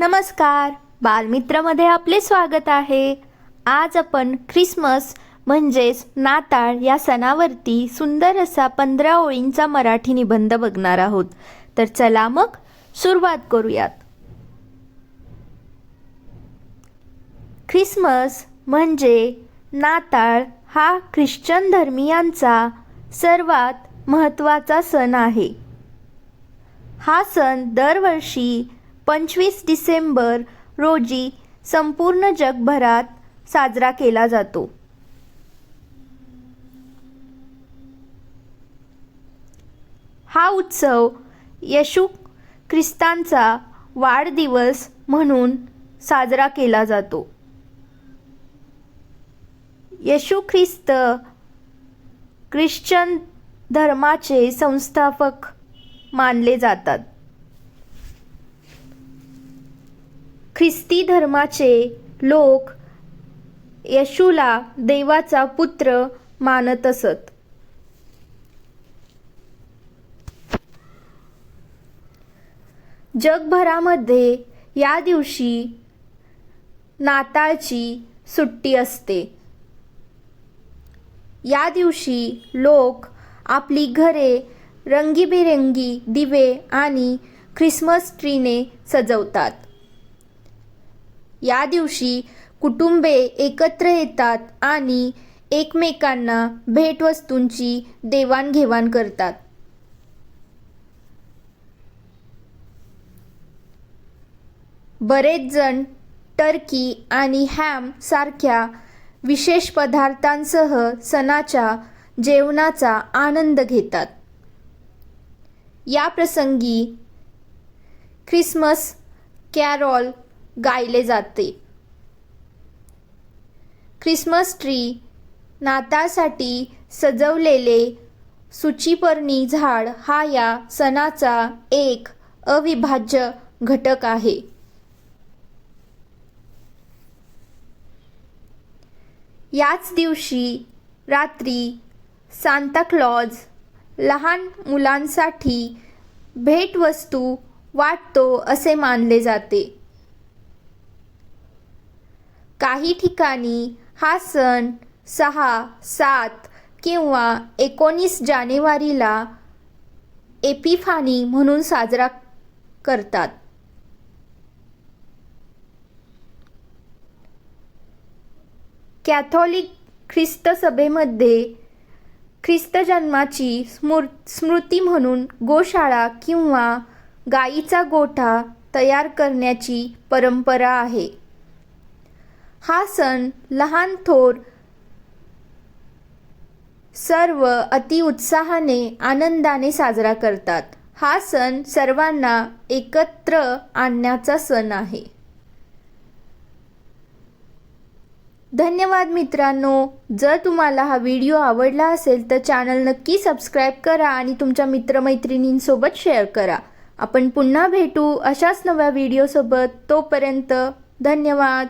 नमस्कार. बालमित्रमध्ये आपले स्वागत आहे. आज आपण ख्रिसमस म्हणजेच नाताळ या सणावरती सुंदर असा पंधरा ओळींचा मराठी निबंध बघणार आहोत. तर चला मग सुरुवात करूयात. ख्रिसमस म्हणजे नाताळ हा ख्रिश्चन धर्मियांचा सर्वात महत्त्वाचा सण आहे. हा सण दरवर्षी पंचवीस डिसेंबर रोजी संपूर्ण जगभरात साजरा केला जातो. हा उत्सव येशू ख्रिस्तांचा वाढदिवस म्हणून साजरा केला जातो. येशू ख्रिस्त ख्रिश्चन धर्माचे संस्थापक मानले जातात. ख्रिस्ती धर्माचे लोक येशूला देवाचा पुत्र मानत असत. जगभरामध्ये या दिवशी नाताळची सुट्टी असते. या दिवशी लोक आपली घरे रंगीबेरंगी दिवे आणि ख्रिसमस ट्रीने सजवतात. या दिवशी कुटुंबे एकत्र येतात आणि एकमेकांना भेटवस्तूंची देवाणघेवाण करतात. बरेच जण टर्की आणि हॅम सारख्या विशेष पदार्थांसह सणाच्या जेवणाचा आनंद घेतात. या प्रसंगी ख्रिसमस कॅरॉल गायले जाते. ख्रिसमस ट्री नाताळसाठी सजवलेले सुचीपर्णी झाड हा या सणाचा एक अविभाज्य घटक आहे. याच दिवशी रात्री सांताक्लॉज लहान मुलांसाठी भेटवस्तू वाटतो असे मानले जाते. काही ठिकाणी हा सण सहा सात किंवा एकोणीस जानेवारीला एपिफानी म्हणून साजरा करतात. कॅथॉलिक ख्रिस्त सभेमध्ये ख्रिस्त जन्माची स्मृ स्मृती म्हणून गोशाळा किंवा गाईचा गोठा तयार करण्याची परंपरा आहे. हा सण लहान थोर सर्व अति उत्साहाने आनंदाने साजरा करतात. हा सण सर्वांना एकत्र आणण्याचा सण आहे. धन्यवाद मित्रांनो. जर तुम्हाला हा व्हिडिओ आवडला असेल तर चॅनल नक्की सबस्क्राईब करा आणि तुमच्या मित्रमैत्रिणींसोबत शेअर करा. आपण पुन्हा भेटू अशाच नव्या व्हिडिओसोबत. तोपर्यंत धन्यवाद.